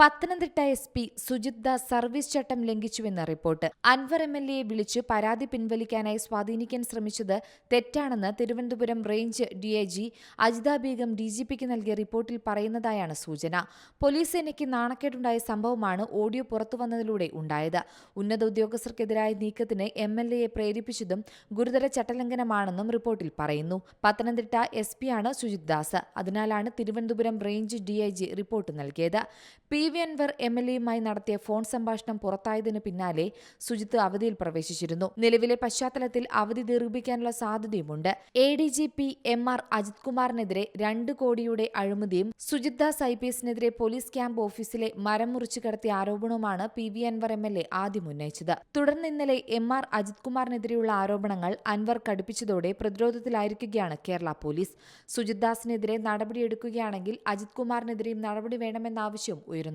Pathanamthitta S P Sujith Das service ചട്ടം ലംഘിച്ചുവെന്ന report. Anvar M L എയെ വിളിച്ച് പരാതി പിൻവലിക്കാനായി സ്വാധീനിക്കാൻ ശ്രമിച്ചത് തെറ്റാണെന്ന് തിരുവനന്തപുരം റേഞ്ച് ഡിഐജി അജിത ബീഗം ഡിജിപിക്ക് നൽകിയ റിപ്പോർട്ടിൽ പറയുന്നതായാണ് സൂചന. പോലീസ് സേനയ്ക്ക് നാണക്കേടുണ്ടായ സംഭവമാണ് ഓഡിയോ പുറത്തുവന്നതിലൂടെ ഉണ്ടായത്. ഉന്നത ഉദ്യോഗസ്ഥർക്കെതിരായ നീക്കത്തിന് എം എൽ എയെ പ്രേരിപ്പിച്ചതും ഗുരുതര ചട്ടലംഘനമാണെന്നും റിപ്പോർട്ടിൽ പറയുന്നു. പത്തനംതിട്ട എസ് പിയാണ് സുജിത് ദാസ്. അതിനാലാണ് തിരുവനന്തപുരം റേഞ്ച് ഡിഐജി റിപ്പോർട്ട് നൽകിയത്. P V Anvar M L എയുമായി നടത്തിയ ഫോൺ സംഭാഷണം പുറത്തായതിന് പിന്നാലെ സുജിത്ത് അവധിയിൽ പ്രവേശിച്ചിരുന്നു. നിലവിലെ പശ്ചാത്തലത്തിൽ അവധി ദീർഘിപ്പിക്കാനുള്ള സാധ്യതയുമുണ്ട്. A D G P M R Ajith കുമാറിനെതിരെ രണ്ട് കോടിയുടെ അഴിമതിയും സുജിത് ദാസ് ഐ പി എസിനെതിരെ പോലീസ് ക്യാമ്പ് ഓഫീസിലെ മരം മുറിച്ചു കടത്തിയ ആരോപണവുമാണ് P V Anvar M L A ആദ്യം ഉന്നയിച്ചത്. തുടർന്ന് ഇന്നലെ എം ആർ അജിത് കുമാറിനെതിരെയുള്ള ആരോപണങ്ങൾ അൻവർ കടുപ്പിച്ചതോടെ പ്രതിരോധത്തിലായിരിക്കുകയാണ് കേരള പോലീസ്. സുജിത് ദാസിനെതിരെ നടപടിയെടുക്കുകയാണെങ്കിൽ അജിത് കുമാറിനെതിരെയും നടപടി വേണമെന്ന ആവശ്യം